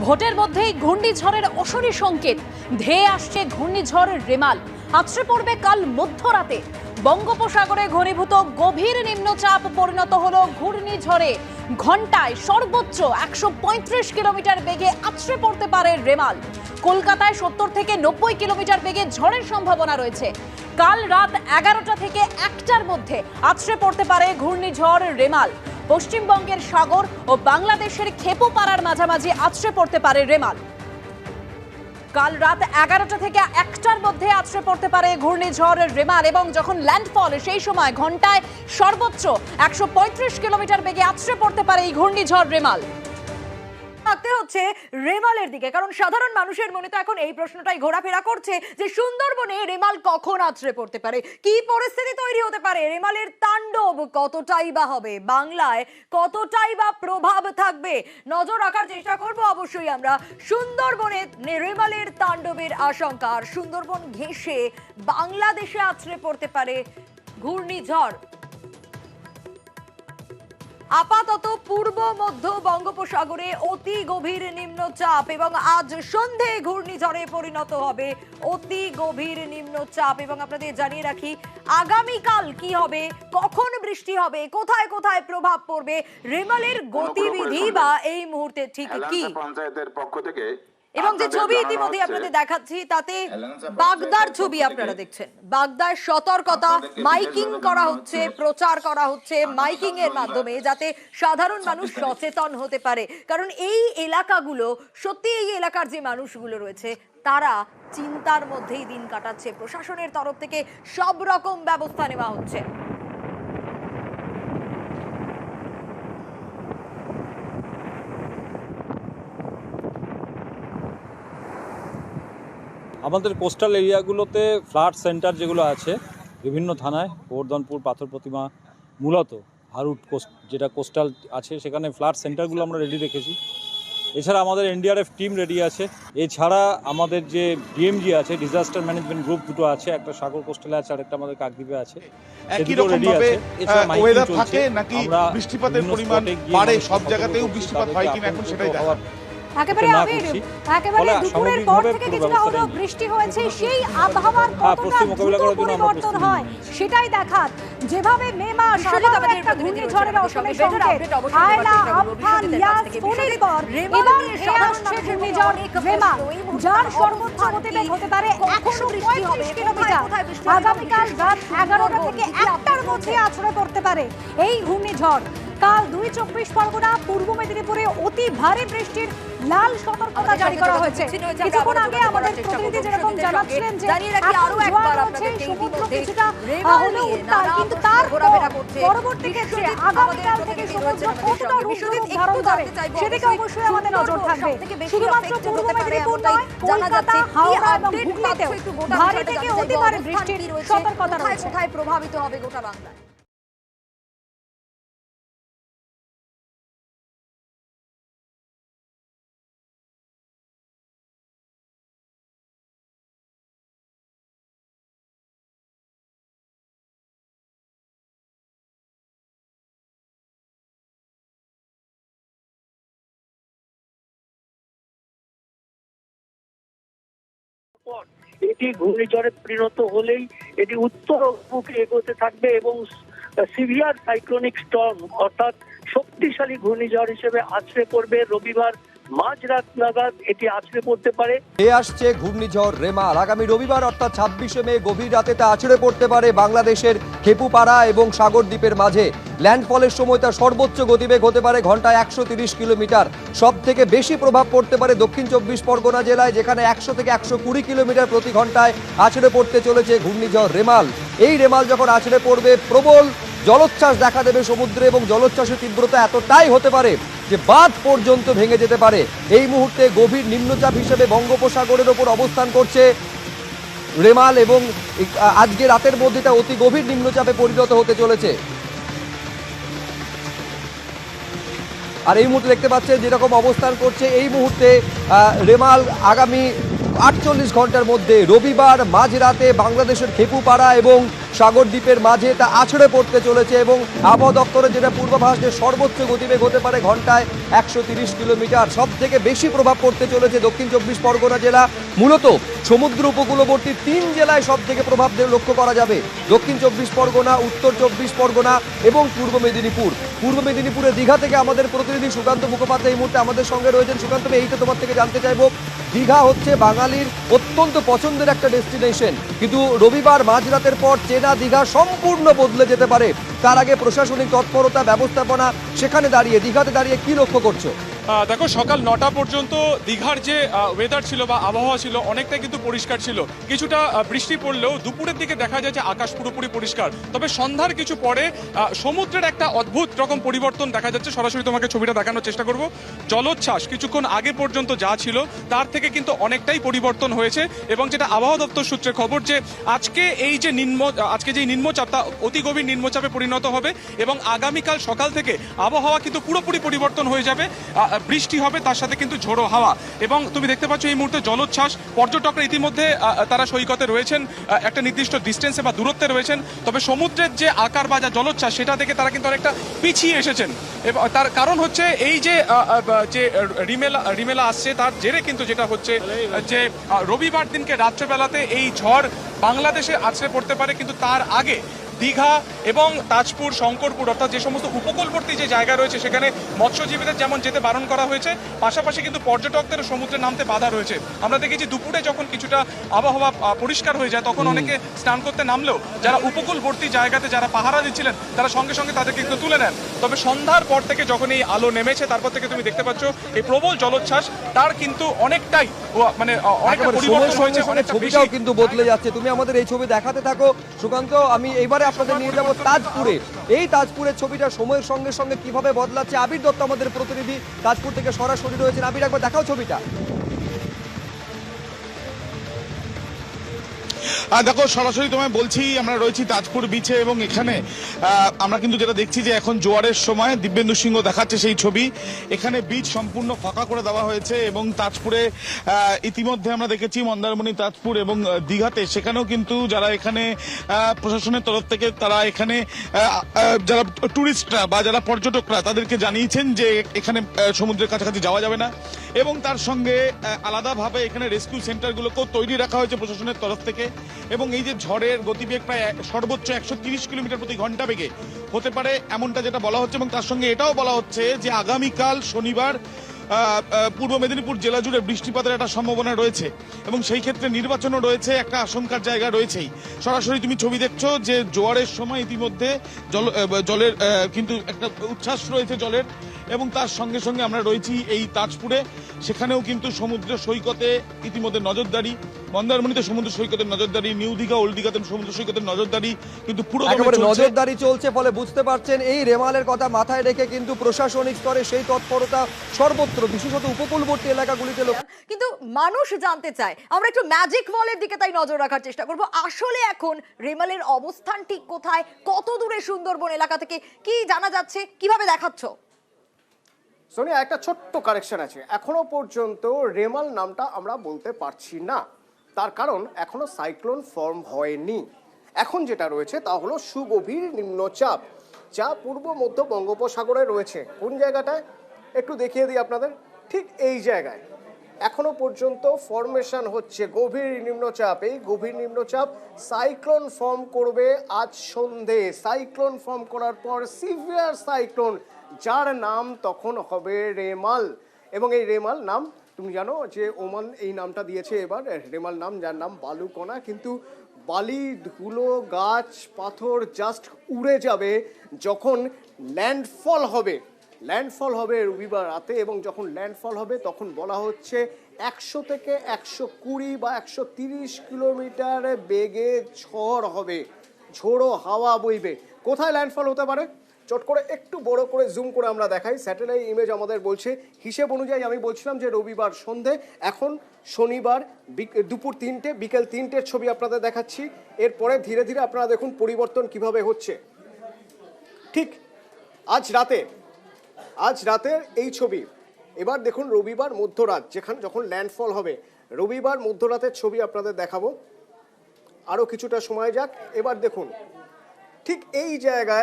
ভোটের মধ্যেই ঘূর্ণিঝড়ের অশনি সংকেত। ধেয়ে আসছে ঘূর্ণিঝড় রেমাল। আছড়ে পড়বে কাল মধ্যরাতে। বঙ্গোপসাগরে ঘনীভূত গভীর নিম্নচাপ পরিণত হল ঘূর্ণিঝড়ে। ঘন্টায় সর্বোচ্চ একশো পঁয়ত্রিশ কিলোমিটার বেগে আছড়ে পড়তে পারে রেমাল। কলকাতায় সত্তর থেকে নব্বই কিলোমিটার বেগে ঝড়ের সম্ভাবনা রয়েছে। কাল রাত এগারোটা থেকে একটার মধ্যে আছড়ে পড়তে পারে ঘূর্ণিঝড় রেমাল। পশ্চিমবঙ্গের সাগর ও বাংলাদেশের খেপুপাড়ার মাঝামাঝি আছড়ে পড়তে পারে রেমাল। কাল রাত এগারোটা থেকে একটার মধ্যে আছড়ে পড়তে পারে ঘূর্ণিঝড় রেমাল এবং যখন ল্যান্ডফল সেই সময় ঘন্টায় সর্বোচ্চ একশো পঁয়ত্রিশ কিলোমিটার বেগে আছড়ে পড়তে পারে এই ঘূর্ণিঝড় রেমাল। থাকতে হচ্ছে রেমালের দিকে। কারণ সাধারণ মানুষের মনে তো এখন এই প্রশ্নটাই ঘোরাফেরা করছে যে সুন্দরবনে রেমাল কখন আছড়ে পড়তে পারে? কি পরিস্থিতি তৈরি হতে পারে? রেমালের তাণ্ডব কতটাই বা হবে? বাংলায় কতটাই বা প্রভাব থাকবে? নজর রাখার চেষ্টা করব অবশ্যই আমরা। সুন্দরবনে রেমালের তাণ্ডবের আশঙ্কা। আর সুন্দরবন ঘেঁষে বাংলাদেশে আছড়ে পড়তে পারে ঘূর্ণিঝড়। আপাতত পূর্ব মধ্য বঙ্গোপসাগরে অতি গভীর নিম্নচাপ এবং আজ সন্ধে ঘূর্ণিঝড়ে পরিণত হবে অতি গভীর নিম্নচাপ এবং আপনাদের জানিয়ে রাখি আগামীকাল কি হবে কখন বৃষ্টি হবে কোথায় কোথায় প্রভাব পড়বে রেমালের গতিবিধি বা এই মুহূর্তে ঠিক কি? পঞ্চায়েতের পক্ষ থেকে এবং যে ছবি ইতিমধ্যে আপনাদের দেখাচ্ছি তাতে বাগদার ছবি আপনারা দেখছেন। বাগদার সতর্কতা মাইকিং করা হচ্ছে প্রচার করা হচ্ছে মাইকিং এর মাধ্যমে যাতে সাধারণ মানুষ সচেতন হতে পারে। কারণ এই এলাকাগুলো সত্যি এই এলাকার যে মানুষগুলো রয়েছে তারা চিন্তার মধ্যেই দিন কাটাচ্ছে। প্রশাসনের তরফ থেকে সব রকম ব্যবস্থা নেওয়া হচ্ছে। আমাদের কোস্টাল এরিয়াগুলোতে ফ্লাড সেন্টার যেগুলো আছে বিভিন্ন থানায় গোবর্ধনপুর পাথর প্রতিমা মূলত হারুট কোস্ট যেটা কোস্টাল আছে সেখানে ফ্লাড সেন্টারগুলো আমরা রেডি রেখেছি এছাড়া আমাদের এনডিআরএফ টিম রেডি আছে। এছাড়া আমাদের যে ডিএমজি আছে ডিজাস্টার ম্যানেজমেন্ট গ্রুপ দুটো আছে একটা সাগর কোস্টালে আছে আর একটা আমাদের কাকদ্বীপে আছে। একই রকম ভাবে। ওয়েদার থাকে নাকি বৃষ্টিপাতের পরিমাণ বাড়ে সব জায়গাতেও বৃষ্টিপাত হয় কিনা এখন সেটাই দেখা একেবারে আবির একেবারে দুপুরের পর থেকে কিছুটা ব্যবস্থাটা বৃষ্টি হয়েছে সেই আবহাওয়ার হ্যাঁ, কতটা দ্রুত পরিবর্তন হয় সেটাই দেখার। যেভাবে মে মাস আবারও আমাদের একটা ঘূর্ণিঝড়ের রয়েছেন, অসমে আমাদের সঙ্গে। সংকেত আয়লা আমফান ইয়াস ফোনের পর এবার নিয়ে আসছে ঘূর্ণিঝড় মুহূর্তে যার সর্বোচ্চ গতিবেগ হতে পারে একশো পঁয়ত্রিশ কিলোমিটার? আগামীকাল রাত এগারোটা থেকে একটার মধ্যে আছড়ে পড়তে পারে এই ঘূর্ণিঝড়। কাল দুই চব্বিশ পরগনা পূর্ব মেদিনীপুরে অতি ভারী বৃষ্টির লাল সতর্কতা জারি করা হয়েছে। কিছুক্ষণ আগে আমাদের প্রতিনিধি যেরকম জানাচ্ছিলেন যে জোয়ার একবার সমুদ্র কিছুটা হলেও উত্তাল কিন্তু তার পরবর্তী ক্ষেত্রে আগামীকাল থেকে সমুদ্র কতটা রূপ ধারণ করে? সেদিকে অবশ্যই আমাদের নজর থাকবে। শুধুমাত্র পূর্ব মেদিনীপুর নয় কলকাতা হাওড়া এবং হুগলিতেও ভারী থেকে অতি ভারী বৃষ্টির সতর্কতা রয়েছে। প্রভাবিত হবে গোটা বাংলা পর এটি ঘূর্ণিঝড়ে পরিণত হলেই এটি উত্তর অভিমুখে এগোতে থাকবে এবং সিভিয়ার সাইক্লোনিক স্টর্ম অর্থাৎ শক্তিশালী ঘূর্ণিঝড় হিসেবে আছড়ে পড়বে। রবিবার মাঝরাত নাগাদ এটি আছড়ে পড়তে পারে। এ আসছে ঘূর্ণিঝড় রেমা আগামী রবিবার অর্থাৎ ছাব্বিশে মে গভীর রাতে তা আছড়ে পড়তে পারে বাংলাদেশের খেপুপাড়া এবং সাগর দ্বীপের মাঝে। ল্যান্ডফলের সময় তার সর্বোচ্চ গতিবেগ হতে পারে ঘন্টায় একশো কিলোমিটার। সব থেকে বেশি প্রভাব পড়তে পারে দক্ষিণ চব্বিশ পরগনা জেলায়, যেখানে একশো থেকে একশো কুড়ি কিলোমিটার প্রতি ঘন্টায় আছড়ে পড়তে চলেছে ঘূর্ণিঝড় রেমাল। এই রেমাল যখন আছড়ে পড়বে, প্রবল জলোচ্ছ্বাস দেখা দেবে সমুদ্রে এবং জলোচ্ছ্বাসের তীব্রতা এতটাই হতে পারে যে বাঁধ পর্যন্ত ভেঙে যেতে পারে। এই মুহূর্তে গভীর নিম্নচাপ হিসেবে বঙ্গোপসাগরের ওপর অবস্থান করছে রেমাল এবং আজকে রাতের মধ্যে তা অতি গভীর নিম্নচাপে পরিণত হতে চলেছে। আর এই মুহূর্তে দেখতে পাচ্ছে যেরকম অবস্থান করছে এই মুহূর্তে রেমাল আগামী আটচল্লিশ ঘণ্টার মধ্যে রবিবার মাঝরাতে বাংলাদেশের খেপুপাড়া এবং সাগরদ্বীপের মাঝে তা আছড়ে পড়তে চলেছে এবং আবহাওয়া দপ্তরের যেটা পূর্বাভাস যে সর্বোচ্চ গতিবেগ হতে পারে ঘন্টায় একশো কিলোমিটার। সব থেকে বেশি প্রভাব পড়তে চলেছে দক্ষিণ চব্বিশ পরগনা জেলা। মূলত সমুদ্র উপকূলবর্তী তিন জেলায় সব থেকে প্রভাব লক্ষ্য করা যাবে। দক্ষিণ চব্বিশ পরগনা, উত্তর চব্বিশ পরগনা এবং পূর্ব মেদিনীপুর। পূর্ব মেদিনীপুরে দীঘা থেকে আমাদের প্রতিনিধি সুকান্ত মুখোপাধ্যায় এই মুহূর্তে আমাদের সঙ্গে রয়েছেন। সুকান্ত এইটা তোমার থেকে জানতে চাইব। দীঘা হচ্ছে বাঙালির অত্যন্ত পছন্দের একটা ডেস্টিনেশন। কিন্তু রবিবার মাঝরাতের পর চেনা দীঘা সম্পূর্ণ বদলে যেতে পারে। তার আগে প্রশাসনিক তৎপরতা, ব্যবস্থাপনা, সেখানে দাঁড়িয়ে, দীঘাতে দাঁড়িয়ে কি লক্ষ্য করছ? দেখো, সকাল নটা পর্যন্ত দীঘার যে ওয়েদার ছিল বা আবহাওয়া ছিল, অনেকটাই কিন্তু পরিষ্কার ছিল। কিছুটা বৃষ্টি পড়লেও দুপুরের দিকে দেখা যায় যে আকাশ পুরোপুরি পরিষ্কার। তবে সন্ধ্যার কিছু পরে সমুদ্রের একটা অদ্ভুত রকম পরিবর্তন দেখা যাচ্ছে। সরাসরি তোমাকে ছবিটা দেখানোর চেষ্টা করব। জলোচ্ছ্বাস কিছুক্ষণ আগে পর্যন্ত যা ছিল, তার থেকে কিন্তু অনেকটাই পরিবর্তন হয়েছে এবং যেটা আবহাওয়া দপ্তর সূত্রে খবর যে, আজকে এই যে নিম্ন, আজকে যে নিম্নচাপ তা অতি গভীর নিম্নচাপে পরিণত হবে এবং আগামীকাল সকাল থেকে আবহাওয়া কিন্তু পুরোপুরি পরিবর্তন হয়ে যাবে। বৃষ্টি হবে, তার সাথে কিন্তু ঝোড়ো হাওয়া। এবং তুমি দেখতে পাচ্ছ এই মুহূর্তে জলোচ্ছ্বাস। পর্যটকরা ইতিমধ্যে তারা সৈকতে রয়েছেন একটা নির্দিষ্ট ডিস্টেন্সে বা দূরত্বে রয়েছেন। তবে সমুদ্রের যে আকার বা যা জলোচ্ছ্বাস, সেটা থেকে তারা কিন্তু অনেকটা পিছিয়ে এসেছেন। এবং তার কারণ হচ্ছে এই যে যে রিমেলা রিমেলা আসছে, তার জেরে কিন্তু যেটা হচ্ছে, যে রবিবার দিনকে রাত্রেবেলাতে এই ঝড় বাংলাদেশে আছড়ে পড়তে পারে, কিন্তু তার আগে দীঘা এবং তাজপুর শঙ্করপুর অর্থাৎ যে সমস্ত উপকূলবর্তী যে জায়গা রয়েছে সেখানে মৎস্যজীবীদের যেমন যেতে বারণ করা হয়েছে পাশাপাশি কিন্তু পর্যটকদের সমুদ্রে নামতে বাধা রয়েছে। আমরা দেখেছি দুপুরে যখন কিছুটা আবহাওয়া পরিষ্কার হয়ে যায় তখন অনেকে স্নান করতে নামলেও যারা উপকূলবর্তী জায়গাতে যারা পাহারা দিচ্ছিলেন তারা সঙ্গে সঙ্গে তাদেরকে কিন্তু তুলে নেন। তবে সন্ধ্যার পর থেকে যখন এই আলো নেমেছে তারপর থেকে তুমি দেখতে পাচ্ছ এই প্রবল জলোচ্ছ্বাস তার কিন্তু অনেকটাই মানে অনেকটা পরিবর্তন হয়েছে ছবিটাও কিন্তু বদলে যাচ্ছে। তুমি আমাদের এই ছবি দেখাতে থাকো। সুকান্ত আমি এইবারে আপনাদের নিয়ে যাব তাজপুরে। এই তাজপুরের ছবিটা সময়ের সঙ্গে সঙ্গে কীভাবে বদলাচ্ছে আবির দত্ত আমাদের প্রতিনিধি। তাজপুর থেকে সরাসরি রয়েছেন আবির, একবার দেখাও ছবিটা। দেখো, সরাসরি তোমায় বলছি, আমরা রয়েছি তাজপুর বিচে এবং এখানে আমরা কিন্তু যেটা দেখছি যে এখন জোয়ারের সময় দিব্যেন্দু সিংহ দেখাচ্ছে সেই ছবি। এখানে বিচ সম্পূর্ণ ফাঁকা করে দেওয়া হয়েছে এবং তাজপুরে ইতিমধ্যে আমরা দেখেছি মন্দারমণি তাজপুর এবং দীঘাতে। সেখানেও কিন্তু যারা এখানে প্রশাসনের তরফ থেকে তারা এখানে যারা টুরিস্টরা বা যারা পর্যটকরা তাদেরকে জানিয়েছেন যে এখানে সমুদ্রের কাছাকাছি যাওয়া যাবে না। এবং তার সঙ্গে আলাদাভাবে এখানে রেস্কিউ সেন্টারগুলোকেও তৈরি রাখা হয়েছে প্রশাসনের তরফ থেকে। এবং এই যে ঝড়ের গতিবেগ প্রায় সর্বোচ্চ একশো কিলোমিটার প্রতি ঘণ্টা বেগে হতে পারে এমনটা যেটা বলা হচ্ছে এবং তার সঙ্গে এটাও বলা হচ্ছে যে আগামীকাল শনিবার পূর্ব মেদিনীপুর জেলা জুড়ে বৃষ্টিপাতের একটা সম্ভাবনা রয়েছে এবং সেই ক্ষেত্রে নির্বাচনও রয়েছে, একটা আশঙ্কার জায়গা রয়েছেই। সরাসরি তুমি ছবি দেখছ যে জোয়ারের সময় ইতিমধ্যে জল জলের কিন্তু একটা উচ্ছ্বাস রয়েছে জলের এবং তার সঙ্গে সঙ্গে আমরা রয়েছি এই তাজপুরে। সেখানেও কিন্তু সমুদ্র সৈকতে ইতিমধ্যে নজরদারি মন্দারমণিতে সমুদ্র সৈকতের নজরদারি নিউ দীঘা ওল্ড দীঘাতে সমুদ্র সৈকতের নজরদারি কিন্তু পুরো একেবারে নজরদারি চলছে ফলে বুঝতে পারছেন এই রেমালের কথা মাথায় রেখে কিন্তু প্রশাসনিক স্তরে সেই তৎপরতা সর্বত্র বিশেষত উপকূলবর্তী এলাকাগুলিতে কিন্তু মানুষ জানতে চায় আমরা একটু ম্যাজিক ওয়ালের দিকে তাই নজর রাখার চেষ্টা করব। আসলে এখন রেমালের অবস্থান ঠিক কোথায়? কত দূরে সুন্দরবন এলাকা থেকে কি জানা যাচ্ছে? কীভাবে দেখাচ্ছ? সোনিয়া একটা ছোট্ট কারেকশন আছে। এখনও পর্যন্ত রেমাল নামটা আমরা বলতে পারছি না। তার কারণ এখনও সাইক্লোন ফর্ম হয়নি। এখন যেটা রয়েছে তা হলো সুগভীর নিম্নচাপ, যা পূর্ব, মধ্য বঙ্গোপসাগরে রয়েছে। কোন জায়গাটায়? একটু দেখিয়ে দিই আপনাদের। ঠিক এই জায়গায়। এখনও পর্যন্ত ফর্মেশন হচ্ছে গভীর নিম্নচাপ। এই গভীর নিম্নচাপ সাইক্লোন ফর্ম করবে আজ সন্ধে। সাইক্লোন ফর্ম করার পর সিভিয়ার সাইক্লোন, যার নাম তখন হবে রেমাল। এবং এই রেমাল নাম তুমি জানো যে ওমান এই নামটা দিয়েছে এবার, রেমাল নাম, যার নাম বালুকণা, কিন্তু বালি, ধুলো, গাছ, পাথর জাস্ট উড়ে যাবে যখন ল্যান্ডফল হবে। ল্যান্ডফল হবে রবিবার রাতে এবং যখন ল্যান্ডফল হবে তখন বলা হচ্ছে একশো থেকে একশো কুড়ি বা একশো তিরিশ কিলোমিটার বেগে ঝড় হবে, ঝোড়ো হাওয়া বইবে। কোথায় ল্যান্ডফল হতে পারে? চট করে একটু বড় করে জুম করে আমরা দেখাই। স্যাটেলাইট ইমেজ আমাদের বলছে, হিসেব অনুযায়ী আমি বলছিলাম যে রবিবার সন্ধে, এখন শনিবার দুপুর তিনটে, বিকেল তিনটের ছবি আপনাদের দেখাচ্ছি। এরপরে ধীরে ধীরে আপনারা দেখুন পরিবর্তন কীভাবে হচ্ছে। ঠিক আজ রাতে, আজ রাতের এই ছবি। এবার দেখুন রবিবার মধ্যরাত, যেখানে যখন ল্যান্ডফল হবে, রবিবার মধ্যরাতের ছবি আপনাদের দেখাবো। আরও কিছুটা সময় যাক। এবার দেখুন, ঠিক এই জায়গায়